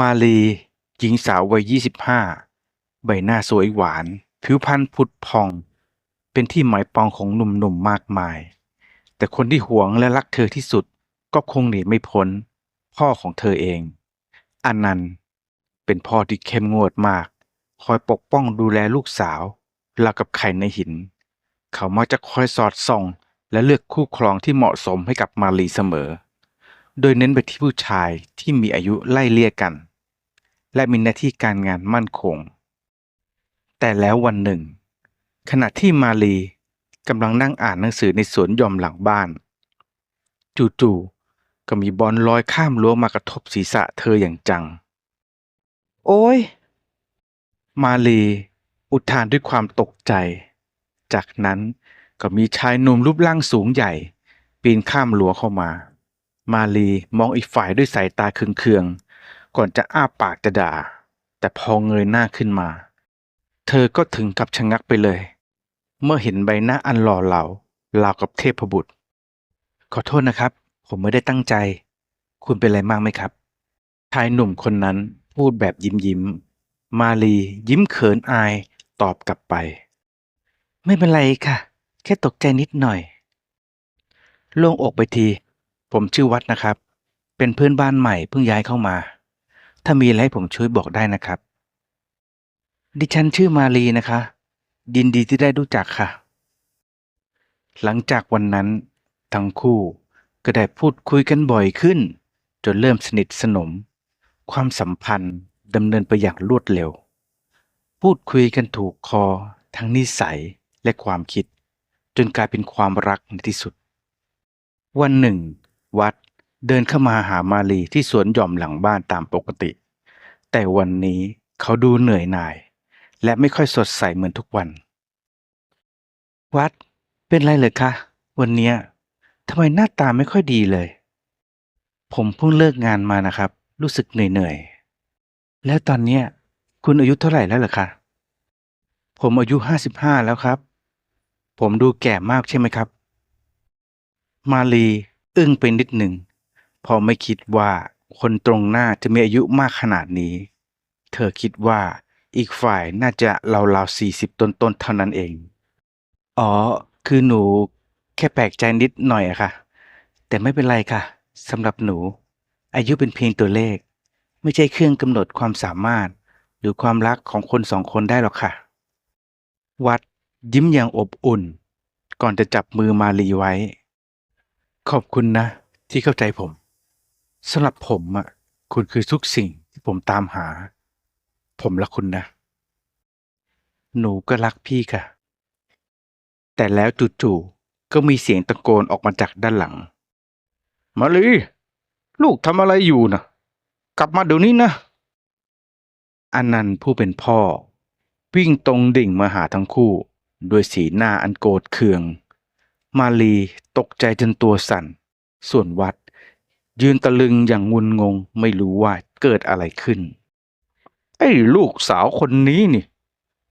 มาลีหญิงสาววัยยี่สิบห้าใบหน้าสวยหวาน ผิวพรรณผุดพอง เป็นที่หมายปองของหนุ่มๆมากมาย แต่คนที่หวงและรักเธอที่สุดก็คงหนีไม่พ้น พ่อของเธอเองอันนันต์เป็นพ่อที่เข้มงวดมาก คอยปกป้องดูแลลูกสาวราวกับไข่ในหิน เขามักจะคอยสอดส่อง และเลือกคู่ครองที่เหมาะสมให้กับมาลีเสมอ โดยเน้นไปที่ผู้ชายที่มีอายุไล่เลี่ยกัน และมีหน้าที่การงานมั่นคง แต่แล้ววันหนึ่ง ขณะที่มาลีกำลังนั่งอ่านหนังสือในสวนหย่อมหลังบ้าน จู่ๆก็มีบอลลอยข้ามรั้วมากระทบศีรษะเธออย่างจัง โอ้ย มาลีอุทานด้วยความตกใจ จากนั้นก็มีชายหนุ่มรูปร่างสูงใหญ่ ปีนข้ามรั้วเข้ามา มาลีมองอีกฝ่ายด้วยสายตาเคืองๆ ก่อนจะอ้าปากจะด่า แต่พอเงยหน้าขึ้นมา เธอก็ถึงกับชะงักไปเลย เมื่อเห็นใบหน้าอันหล่อเหลาราวกับเทพบุตร ขอโทษนะครับ ผมไม่ได้ตั้งใจ คุณเป็นอะไรมากไหมครับ ชายหนุ่มคนนั้นพูดแบบยิ้มยิ้ม มาลียิ้มเขินอายตอบกลับไป ไม่เป็นไรค่ะ แค่ตกใจนิดหน่อย โล่งอกไปที ผมชื่อวัดนะครับ เป็นเพื่อนบ้านใหม่เพิ่งย้ายเข้ามา ถ้ามีอะไรให้ผมช่วยบอกได้นะครับ ดิฉันชื่อมาลีนะคะ ยินดีที่ได้รู้จักค่ะ หลังจากวันนั้น ทั้งคู่ก็ได้พูดคุยกันบ่อยขึ้น จนเริ่มสนิทสนม ความสัมพันธ์ดำเนินไปอย่างรวดเร็ว พูดคุยกันถูกคอ ทั้งนิสัยและความคิด จนกลายเป็นความรักในที่สุด วันหนึ่ง วัด เดินเข้ามาหามาลีที่สวนหย่อมหลังบ้านตามปกติ แต่วันนี้เขาดูเหนื่อยหน่าย และไม่ค่อยสดใสเหมือนทุกวัน วัดเป็นไรเลยคะวันเนี้ยทำไมหน้าตาไม่ค่อยดีเลย ผมเพิ่งเลิกงานมานะครับ รู้สึกเหนื่อยๆ แล้วตอนเนี้ยคุณอายุเท่าไหร่แล้วเหรอคะ ผมอายุห้าสิบห้าแล้วครับ ผมดูแก่มากใช่ไหมครับ มาลีอึ้งไปนิดหนึ่ง พอไม่คิดว่าคนตรงหน้าจะมีอายุมากขนาดนี้ เธอคิดว่าอีกฝ่ายน่าจะราวๆสี่สิบต้นๆเท่านั้นเอง อ๋อ คือหนูแค่แปลกใจนิดหน่อยอะค่ะ แต่ไม่เป็นไรค่ะสำหรับหนู อายุเป็นเพียงตัวเลข ไม่ใช่เครื่องกำหนดความสามารถ หรือความรักของคนสองคนได้หรอกค่ะ วัดยิ้มอย่างอบอุ่น ก่อนจะจับมือมาลีไว้ ขอบคุณนะ ที่เข้าใจผม สำหรับผมอะคุณคือทุกสิ่งที่ผมตามหา ผมรักคุณนะ หนูก็รักพี่ค่ะ แต่แล้วจู่ๆก็มีเสียงตะโกนออกมาจากด้านหลัง มาลีลูกทำอะไรอยู่นะกลับมาเดี๋ยวนี้นะอันนันต์ผู้เป็นพ่อ วิ่งตรงดิ่งมาหาทั้งคู่ ด้วยสีหน้าอันโกรธเคือง มาลีตกใจจนตัวสั่น ส่วนวัด ยืนตะลึงอย่างงุนงงไม่รู้ว่าเกิดอะไรขึ้น ไอ้ลูกสาวคนนี้นี่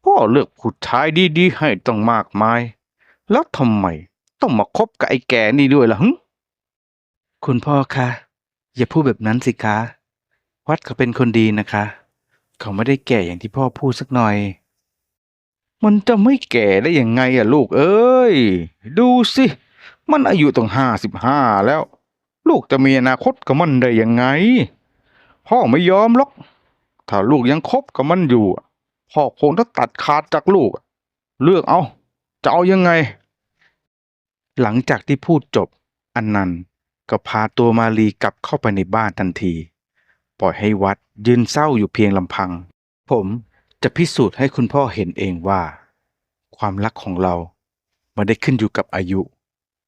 พ่อเลือกผู้ชายดีๆให้ต้องมากมาย แล้วทำไมต้องมาคบกับไอ้แก่นี่ด้วยล่ะหึคุณพ่อคะอย่าพูดแบบนั้นสิคะ วัดเขาเป็นคนดีนะคะ เขาไม่ได้แก่อย่างที่พ่อพูดสักหน่อย มันจะไม่แก่ได้ยังไงอะลูกเอ้ย ดูสิ มันอายุต้องห้าสิบห้าแล้ว ลูกจะมีอนาคตกับมันได้ยังไง พ่อไม่ยอมหรอก ถ้าลูกยังคบกับมันอยู่ พ่อคงต้องตัดขาดจากลูก เลือกเอา จะเอายังไง หลังจากที่พูดจบ อันนันต์ก็พาตัวมาลีกลับเข้าไปในบ้านทันที ปล่อยให้วัดยืนเศร้าอยู่เพียงลำพัง ผมจะพิสูจน์ให้คุณพ่อเห็นเองว่า ความรักของเราไม่ได้ขึ้นอยู่กับอายุ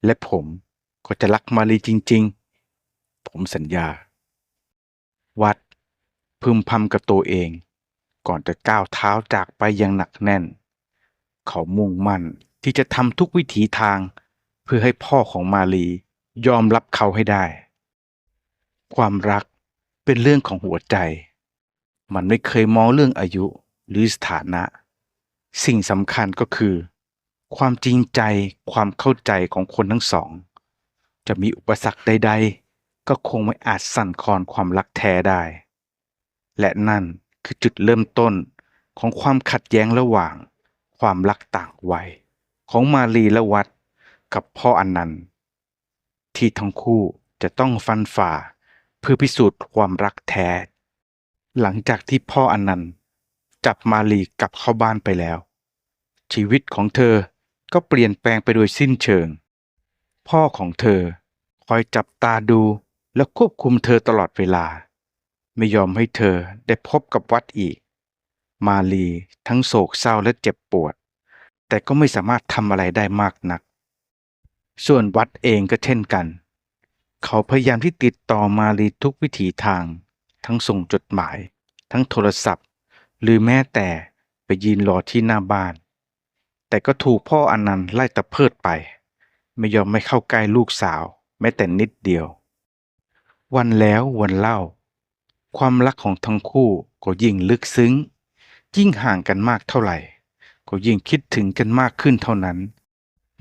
และผมก็จะรักมาลีจริง ๆ ผมสัญญา วัดพึมพำกับตัวเอง ก่อนจะก้าวเท้าจากไปอย่างหนักแน่น เขามุ่งมั่นที่จะทำทุกวิถีทาง เพื่อให้พ่อของมาลียอมรับเขาให้ได้ ความรักเป็นเรื่องของหัวใจ มันไม่เคยมองเรื่องอายุหรือสถานะ สิ่งสำคัญก็คือ ความจริงใจความเข้าใจของคนทั้งสอง จะมีอุปสรรคใด ๆ ก็คงไม่อาจสั่นคลอนความรักแท้ได้ และนั่นคือจุดเริ่มต้นของความขัดแย้งระหว่างความรักต่างวัย ของมาลีและวัดกับพ่ออนันต์ที่ทั้งคู่จะต้องฟันฝ่าเพื่อพิสูจน์ความรักแท้ หลังจากที่พ่ออนันต์จับมาลีกลับเข้าบ้านไปแล้ว ชีวิตของเธอก็เปลี่ยนแปลงไปโดยสิ้นเชิง พ่อของเธอคอยจับตาดู และควบคุมเธอตลอดเวลา ไม่ยอมให้เธอได้พบกับวัดอีก มาลีทั้งโศกเศร้าและเจ็บปวด แต่ก็ไม่สามารถทำอะไรได้มากนัก ส่วนวัดเองก็เช่นกัน เขาพยายามที่ติดต่อมาลีทุกวิถีทาง ทั้งส่งจดหมาย ทั้งโทรศัพท์ หรือแม้แต่ไปยืนรอที่หน้าบ้าน แต่ก็ถูกพ่ออนันต์ไล่ตะเพิดไป ไม่ยอมไม่เข้าใกล้ลูกสาว แม้แต่นิดเดียว วันแล้ววันเล่า ความรักของทั้งคู่ก็ยิ่งลึกซึ้ง ยิ่งห่างกันมากเท่าไหร่ ก็ยิ่งคิดถึงกันมากขึ้นเท่านั้น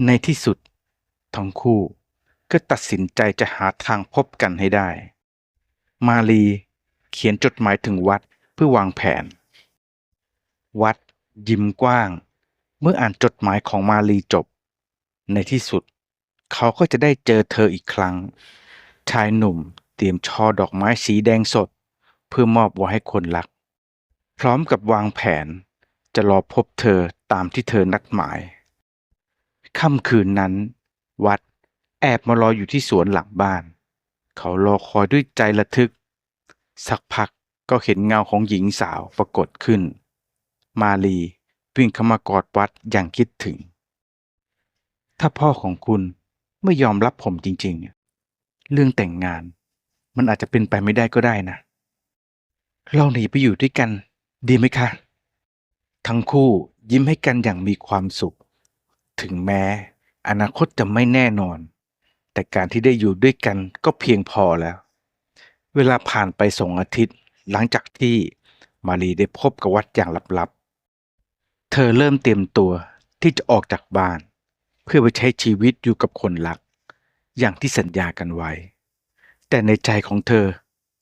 ในที่สุด ทั้งคู่ก็ตัดสินใจจะหาทางพบกันให้ได้ มาลีเขียนจดหมายถึงวัดเพื่อวางแผน วัดยิ้มกว้าง เมื่ออ่านจดหมายของมาลีจบ ในที่สุด เขาก็จะได้เจอเธออีกครั้ง ชายหนุ่ม เตรียมช่อดอกไม้สีแดงสด เพื่อมอบไว้ให้คนรัก พร้อมกับวางแผนจะรอพบเธอตามที่เธอนัดหมาย ค่ำคืนนั้น วัดแอบมารออยู่ที่สวนหลังบ้าน เขารอคอยด้วยใจระทึก สักพักก็เห็นเงาของหญิงสาวปรากฏขึ้น มาลีวิ่งเข้ามากอดวัดอย่างคิดถึง ถ้าพ่อของคุณไม่ยอมรับผมจริงๆ เรื่องแต่งงาน มันอาจจะเป็นไปไม่ได้ก็ได้นะ เราหนีไปอยู่ด้วยกัน ดีไหมคะ ทั้งคู่ยิ้มให้กันอย่างมีความสุข ถึงแม้ อนาคตจะไม่แน่นอน แต่การที่ได้อยู่ด้วยกันก็เพียงพอแล้ว เวลาผ่านไปสองอาทิตย์ หลังจากที่มารีได้พบกับวัดอย่างลับๆ เธอเริ่มเตรียมตัวที่จะออกจากบ้าน เพื่อไปใช้ชีวิตอยู่กับคนรัก อย่างที่สัญญากันไว้ แต่ในใจของเธอ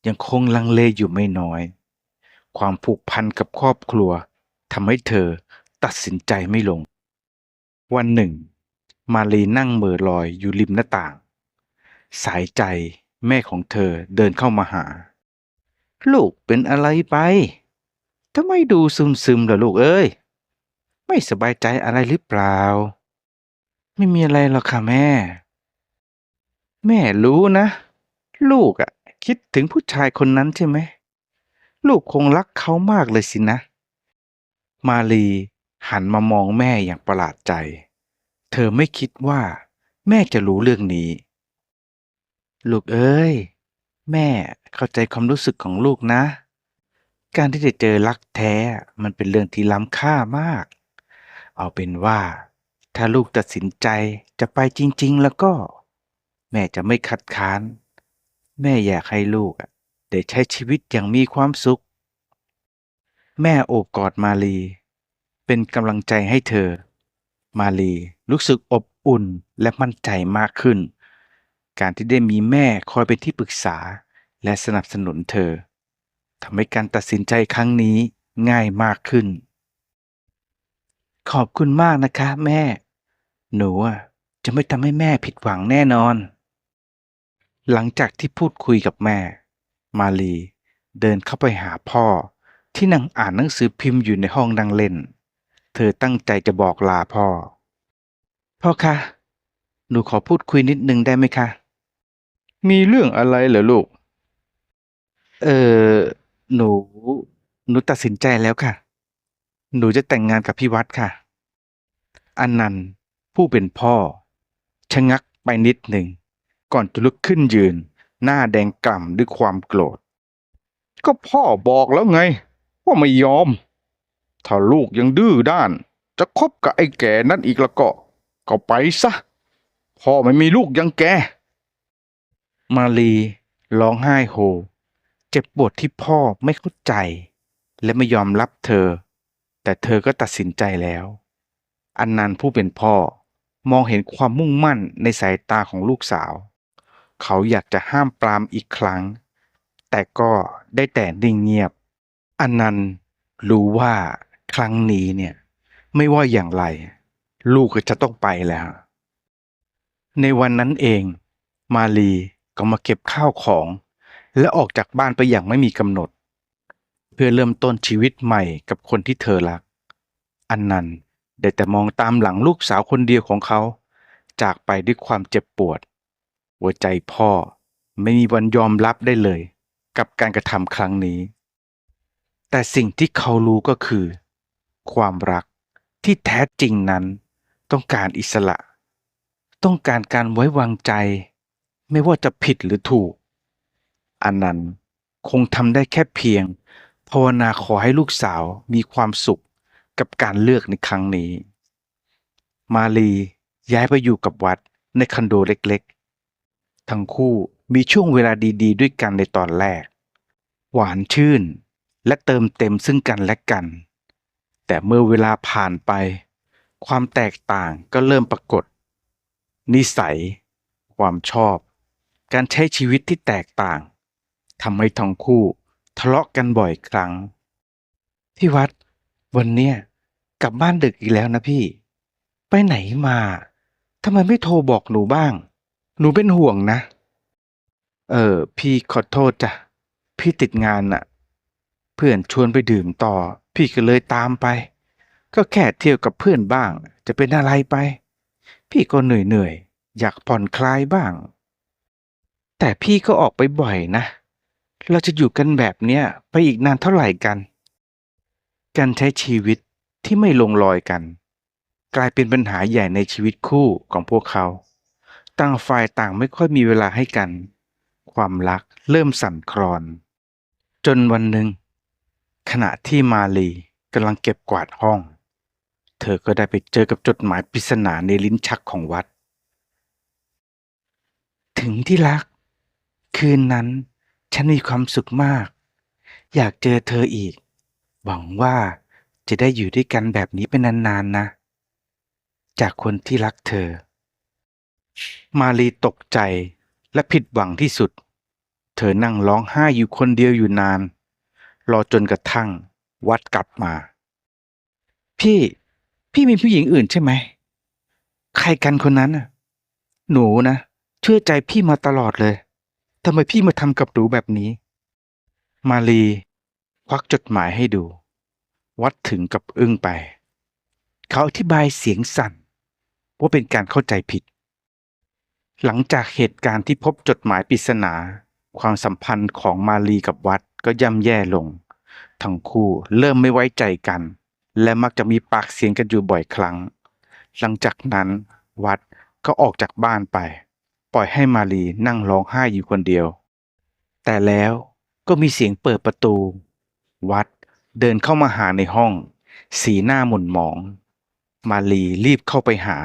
ยังคงลังเลอยู่ไม่น้อย ความผูกพันกับครอบครัวทำให้เธอตัดสินใจไม่ลง วันหนึ่ง มารีนั่งเม่อลอยอยู่ริมหน้าต่าง สายใจแม่ของเธอเดินเข้ามาหา ลูกเป็นอะไรไปทำไมดูซึมซึมๆล่ะลูกเอ้ย ไม่สบายใจอะไรหรือเปล่า ไม่มีอะไรหรอกค่ะแม่ แม่รู้นะ ลูกอะคิดถึงผู้ชายคนนั้นใช่ไหม ลูกคงรักเขามากเลยสินะ มาลีหันมามองแม่อย่างประหลาดใจ เธอไม่คิดว่าแม่จะรู้เรื่องนี้ ลูกเอ้ย แม่เข้าใจความรู้สึกของลูกนะ การที่จะเจอรักแท้มันเป็นเรื่องที่ล้ำค่ามาก เอาเป็นว่า ถ้าลูกตัดสินใจจะไปจริง ๆ แล้วก็ แม่จะไม่คัดค้าน แม่อยากให้ลูกอะได้ใช้ชีวิตอย่างมีความสุข แม่โอบกอดมาลี เป็นกำลังใจให้เธอ มาลีรู้สึกอบอุ่นและมั่นใจมากขึ้น การที่ได้มีแม่คอยเป็นที่ปรึกษาและสนับสนุนเธอทำให้การตัดสินใจครั้งนี้ง่ายมากขึ้น ขอบคุณมากนะคะ แม่ หนูอะจะไม่ทำให้แม่ผิดหวังแน่นอน หลังจากที่พูดคุยกับแม่ มาลี เดินเข้าไปหาพ่อ ที่นั่งอ่านหนังสือพิมพ์อยู่ในห้องนั่งเล่น เธอตั้งใจจะบอกลาพ่อ พ่อคะ หนูขอพูดคุยนิดนึงได้ไหมคะ มีเรื่องอะไรเหรอลูก เออหนู หนูตัดสินใจแล้วค่ะ หนูจะแต่งงานกับพี่วัดค่ะอันนันต์ผู้เป็นพ่อ ชะงักไปนิดหนึ่ง ก่อนจะลุกขึ้นยืน หน้าแดงกล่ำด้วยความโกรธ ก็พ่อบอกแล้วไง ว่าไม่ยอม ถ้าลูกยังดื้อด้าน จะคบกับไอ้แก่นั่นอีกแล้วก็ก็ไปซะ พ่อไม่มีลูกยังแก มาลีร้องไห้โฮ เจ็บปวดที่พ่อไม่เข้าใจ และไม่ยอมรับเธอ แต่เธอก็ตัดสินใจแล้วอันนันต์ผู้เป็นพ่อมองเห็นความมุ่งมั่นในสายตาของลูกสาว เขาอยากจะห้ามปรามอีกครั้ง แต่ก็ได้แต่นิ่งเงียบอันนันต์รู้ว่าครั้งนี้เนี่ย ไม่ว่าอย่างไร ลูกก็จะต้องไปแล้ว ในวันนั้นเอง มาลีก็มาเก็บข้าวของ และออกจากบ้านไปอย่างไม่มีกำหนด เพื่อเริ่มต้นชีวิตใหม่กับคนที่เธอรัก อันนันต์ได้แต่มองตามหลังลูกสาวคนเดียวของเขา จากไปด้วยความเจ็บปวด หัวใจพ่อไม่มีวันยอมรับได้เลย กับการกระทำครั้งนี้ แต่สิ่งที่เขารู้ก็คือ ความรักที่แท้จริงนั้น ต้องการอิสระ ต้องการการไว้วางใจ ไม่ว่าจะผิดหรือถูก อันนั้นคงทำได้แค่เพียง ภาวนาขอให้ลูกสาวมีความสุขกับการเลือกในครั้งนี้ มาลีย้ายไปอยู่กับวัดในคอนโดเล็กๆ ทั้งคู่มีช่วงเวลาดีๆด้วยกันในตอนแรก หวานชื่น และเติมเต็มซึ่งกันและกัน แต่เมื่อเวลาผ่านไป ความแตกต่างก็เริ่มปรากฏ นิสัย ความชอบ การใช้ชีวิตที่แตกต่างทำให้ทั้งคู่ทะเลาะกันบ่อยครั้งที่วัด วันเนี้ยกลับบ้านดึกอีกแล้วนะพี่ ไปไหนมาทำไมไม่โทรบอกหนูบ้าง หนูเป็นห่วงนะ เออ พี่ขอโทษจ้ะ พี่ติดงานน่ะ เพื่อนชวนไปดื่มต่อ พี่ก็เลยตามไป ก็แค่เที่ยวกับเพื่อนบ้าง จะเป็นอะไรไป พี่ก็เหนื่อยเหนื่อยๆอยากผ่อนคลายบ้าง แต่พี่ก็ออกไปบ่อยนะ เราจะอยู่กันแบบเนี้ยไปอีกนานเท่าไหร่กัน การใช้ชีวิตที่ไม่ลงรอยกัน กลายเป็นปัญหาใหญ่ในชีวิตคู่ของพวกเขา ต่างฝ่ายต่างไม่ค่อยมีเวลาให้กัน ความรักเริ่มสั่นคลอน จนวันหนึ่ง ขณะที่มาลีกำลังเก็บกวาดห้อง เธอก็ได้ไปเจอกับจดหมายปริศนาในลิ้นชักของวัด ถึงที่รัก คืนนั้น ฉันมีความสุขมาก อยากเจอเธออีก หวังว่าจะได้อยู่ด้วยกันแบบนี้เป็นนานๆนะ จากคนที่รักเธอ มาลีตกใจและผิดหวังที่สุด เธอนั่งร้องไห้อยู่คนเดียวอยู่นาน รอจนกระทั่งวัดกลับมา พี่พี่มีผู้หญิงอื่นใช่ไหม ใครกันคนนั้นน่ะ หนูนะ เชื่อใจพี่มาตลอดเลยทำไมพี่มาทำกับหนูแบบนี้ มาลีควักจดหมายให้ดู วัดถึงกับอึ้งไป เขาอธิบายเสียงสั่นว่าเป็นการเข้าใจผิด หลังจากเหตุการณ์ที่พบจดหมายปริศนา ความสัมพันธ์ของมาลีกับวัดก็ย่ำแย่ลง ทั้งคู่เริ่มไม่ไว้ใจกัน และมักจะมีปากเสียงกันอยู่บ่อยครั้ง หลังจากนั้นวัดก็ออกจากบ้านไป ปล่อยให้มาลีนั่งร้องไห้อยู่คนเดียว แต่แล้วก็มีเสียงเปิดประตู วัดเดินเข้ามาหาในห้อง สีหน้าหม่นหมอง มาลีรีบเข้าไปหา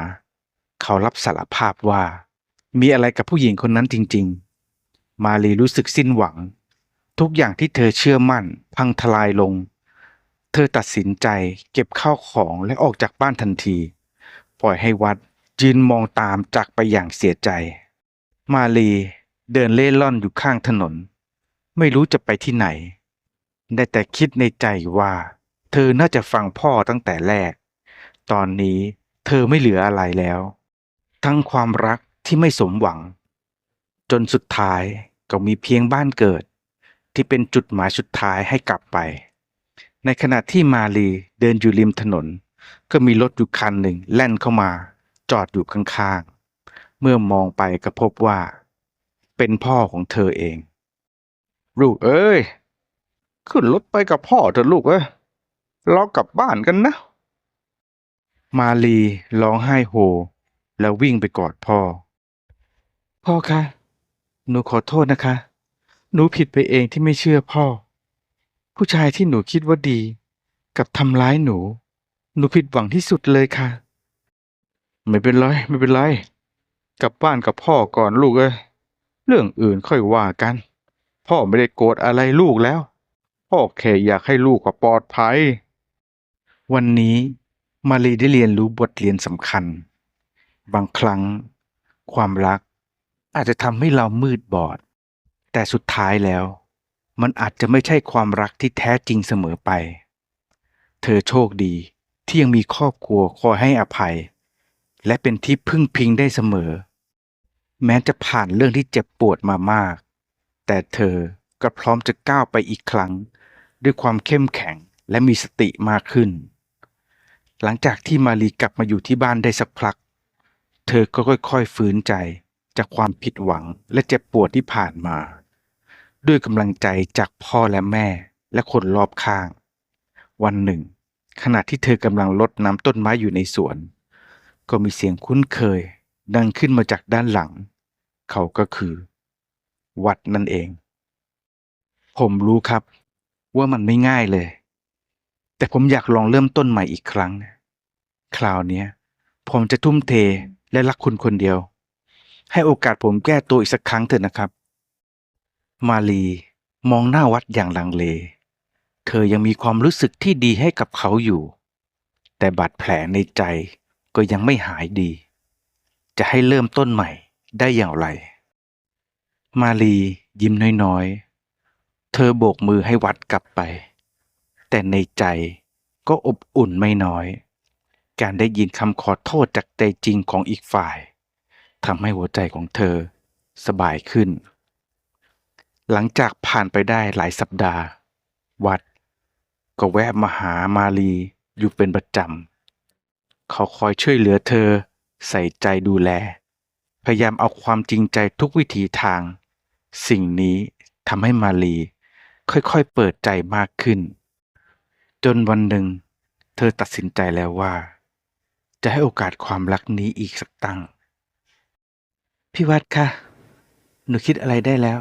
เขารับสารภาพว่า มีอะไรกับผู้หญิงคนนั้นจริง ๆ มาลีรู้สึกสิ้นหวัง ทุกอย่างที่เธอเชื่อมั่น พังทลายลง เธอตัดสินใจเก็บข้าวของและออกจากบ้านทันที ปล่อยให้วัดยืนมองตามจากไปอย่างเสียใจ มาลีเดินเล่ร่อนอยู่ข้างถนน ไม่รู้จะไปที่ไหน ได้แต่คิดในใจว่า เธอน่าจะฟังพ่อตั้งแต่แรก ตอนนี้เธอไม่เหลืออะไรแล้ว ทั้งความรัก ที่ไม่สมหวัง จนสุดท้ายก็มีเพียงบ้านเกิด ที่เป็นจุดหมายสุดท้ายให้กลับไป ในขณะที่มาลีเดินอยู่ริมถนน ก็มีรถอยู่คันหนึ่งแล่นเข้ามา จอดอยู่ข้างๆ เมื่อมองไปก็พบว่า เป็นพ่อของเธอเอง ลูกเอ้ย ขึ้นรถไปกับพ่อเถอะลูกเอ้ยเรากลับบ้านกันนะ มาลีร้องไห้โฮ แล้ววิ่งไปกอดพ่อ พ่อคะ หนูขอโทษนะคะ หนูผิดไปเองที่ไม่เชื่อพ่อ ผู้ชายที่หนูคิดว่าดี กับทำร้ายหนู หนูผิดหวังที่สุดเลยค่ะ ไม่เป็นไรไม่เป็นไร กลับบ้านกับพ่อก่อนลูกเอ้ยเรื่องอื่นค่อยว่ากัน พ่อไม่ได้โกรธอะไรลูกแล้ว พ่อแค่อยากให้ลูกอะปลอดภัย วันนี้มารีได้เรียนรู้บทเรียนสำคัญ บางครั้ง ความรัก อาจจะทำให้เรามืดบอด แต่สุดท้ายแล้ว มันอาจจะไม่ใช่ความรักที่แท้จริงเสมอไป เธอโชคดีที่ยังมีครอบครัวคอยให้อภัย และเป็นที่พึ่งพิงได้เสมอ แม้จะผ่านเรื่องที่เจ็บปวดมามาก แต่เธอก็พร้อมจะก้าวไปอีกครั้ง ด้วยความเข้มแข็งและมีสติมากขึ้น หลังจากที่มารีกลับมาอยู่ที่บ้านได้สักพัก เธอก็ค่อยๆ ฟื้นใจ จากความผิดหวังและเจ็บปวดที่ผ่านมา ด้วยกำลังใจจากพ่อและแม่และคนรอบข้าง วันหนึ่ง ขณะที่เธอกำลังรดน้ำต้นไม้อยู่ในสวน ก็มีเสียงคุ้นเคย ดังขึ้นมาจากด้านหลัง เขาก็คือ วัดนั่นเอง ผมรู้ครับ ว่ามันไม่ง่ายเลย แต่ผมอยากลองเริ่มต้นใหม่อีกครั้ง คราวนี้ผมจะทุ่มเทและรักคุณคนเดียว ให้โอกาสผมแก้ตัวอีกสักครั้งเถอะนะครับ มาลีมองหน้าวัดอย่างลังเล เธอยังมีความรู้สึกที่ดีให้กับเขาอยู่ แต่บาดแผลในใจก็ยังไม่หายดี จะให้เริ่มต้นใหม่ได้อย่างไร มาลียิ้มน้อยๆ เธอโบกมือให้วัดกลับไป แต่ในใจก็อบอุ่นไม่น้อย การได้ยินคำขอโทษจากใจจริงของอีกฝ่าย ทำให้หัวใจของเธอสบายขึ้น หลังจากผ่านไปได้หลายสัปดาห์ วัด ก็แวะมาหามาลีอยู่เป็นประจำเขาคอยช่วยเหลือเธอ ใส่ใจดูแล พยายามเอาความจริงใจทุกวิถีทาง สิ่งนี้ทำให้มาลี ค่อยๆเปิดใจมากขึ้น จนวันหนึ่ง เธอตัดสินใจแล้วว่า จะให้โอกาสความรักนี้อีกสักตั้ง พี่วัดคะ หนูคิดอะไรได้แล้ว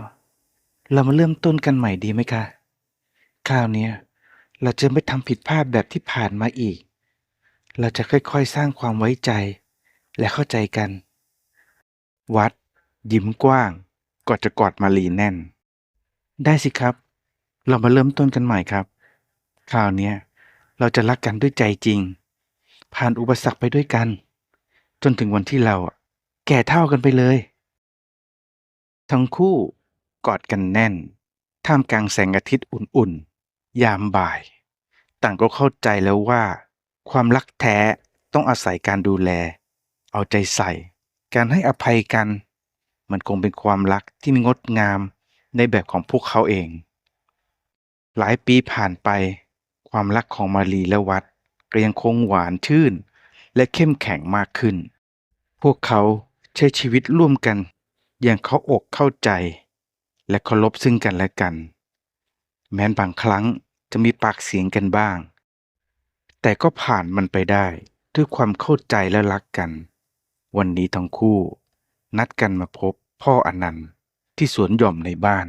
เรามาเริ่มต้นกันใหม่ดีไหมคะ คราวนี้เราจะไม่ทำผิดพลาดแบบที่ผ่านมาอีก เราจะค่อยๆ สร้างความไว้ใจ และเข้าใจกัน วัด ยิ้มกว้างกอนจะกอดมาลีแน่น ได้สิครับ เรามาเริ่มต้นกันใหม่ครับ คราวนี้เราจะรักกันด้วยใจจริง ผ่านอุปสรรคไปด้วยกัน จนถึงวันที่เราแก่เท่ากันไปเลย ทั้งคู่กอดกันแน่น ท่ามกลางแสงอาทิตย์อุ่นๆ ยามบ่าย ต่างก็เข้าใจแล้วว่า ความรักแท้ต้องอาศัยการดูแล เอาใจใส่ การให้อภัยกัน มันคงเป็นความรักที่มีงดงามในแบบของพวกเขาเอง หลายปีผ่านไป ความรักของมารีและวัดก็ยังคงหวานชื่น และเข้มแข็งมากขึ้น พวกเขาใช้ชีวิตร่วมกัน ย่างเข้าอกเข้าใจ และเคารพซึ่งกันและกัน แม้นบางครั้งจะมีปากเสียงกันบ้าง แต่ก็ผ่านมันไปได้ด้วยความเข้าใจและรักกัน วันนี้ทั้งคู่ นัดกันมาพบพ่ออนันต์ที่สวนหย่อมในบ้าน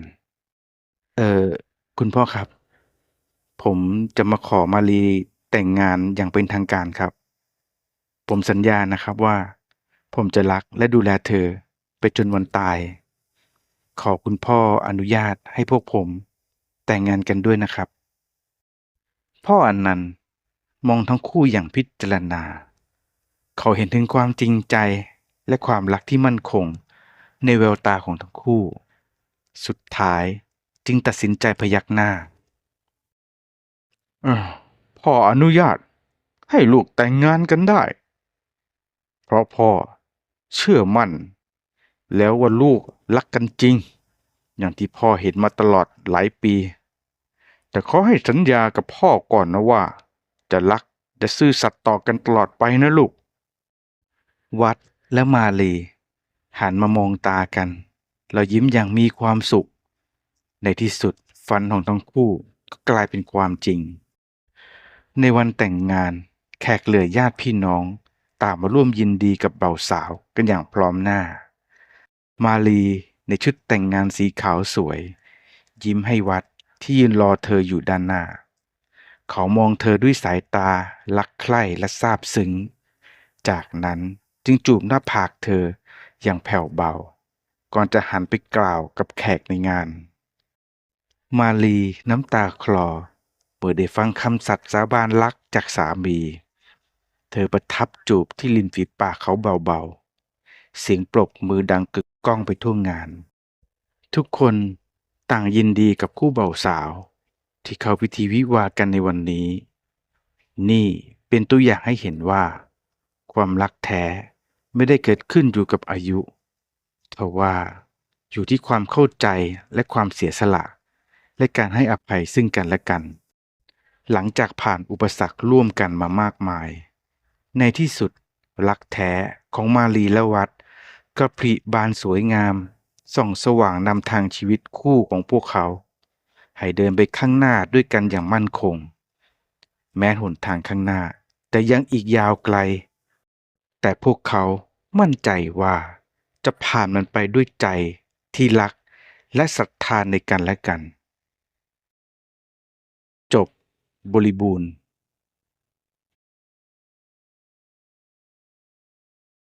เออคุณพ่อครับ ผมจะมาขอมารีแต่งงานอย่างเป็นทางการครับ ผมสัญญานะครับว่า ผมจะรักและดูแลเธอ ไปจนวันตาย ขอคุณพ่ออนุญาตให้พวกผม แต่งงานกันด้วยนะครับ พ่ออันนันต์มองทั้งคู่อย่างพิจารณา เขาเห็นถึงความจริงใจและความรักที่มั่นคง ในแววตาของทั้งคู่ สุดท้ายจึงตัดสินใจพยักหน้าอพ่ออนุญาตให้ลูกแต่งงานกันได้ เพราะพ่อเชื่อมั่น แล้วว่าลูกรักกันจริง อย่างที่พ่อเห็นมาตลอดหลายปี แต่ขอให้สัญญากับพ่อก่อนนะว่า จะรักจะซื่อสัตย์ต่อกันตลอดไปนะลูก วัดและมาลีหันมามองตากันแล้วยิ้มอย่างมีความสุข ในที่สุดฝันของทั้งคู่ก็กลายเป็นความจริง ในวันแต่งงานแขกเหลือญาติพี่น้องต่างมาร่วมยินดีกับเบาสาวกันอย่างพร้อมหน้า มาลีในชุดแต่งงานสีขาวสวย ยิ้มให้วัดที่ยืนรอเธออยู่ด้านหน้า เขามองเธอด้วยสายตารักใคร่และซาบซึ้ง จากนั้นจึงจูบหน้าผากเธออย่างแผ่วเบา ก่อนจะหันไปกล่าวกับแขกในงาน มาลีน้ำตาคลอ เปิดได้ฟังคำสัตย์สาบานรักจากสามี เธอประทับจูบที่ริมฝีปากเขาเบาๆ เสียงปรบมือดังกึกก้องไปทั่วงาน ทุกคนต่างยินดีกับคู่เบ่าวสาว ที่เข้าพิธีวิวากันในวันนี้ นี่เป็นตัวอย่างให้เห็นว่า ความรักแท้ไม่ได้เกิดขึ้นอยู่กับอายุทว่าอยู่ที่ความเข้าใจและความเสียสละ และการให้อภัยซึ่งกันและกัน หลังจากผ่านอุปสรรคร่วมกันมามากมาย ในที่สุดรักแท้ของมาลีและวัด ก็ผลิบานสวยงาม ส่องสว่างนำทางชีวิตคู่ของพวกเขา ให้เดินไปข้างหน้าด้วยกันอย่างมั่นคง แม้หนทางข้างหน้า แต่ยังอีกยาวไกล แต่พวกเขามั่นใจว่าจะผ่านมันไปด้วยใจที่รักและศรัทธานในกันและกัน จบบริบูรณ์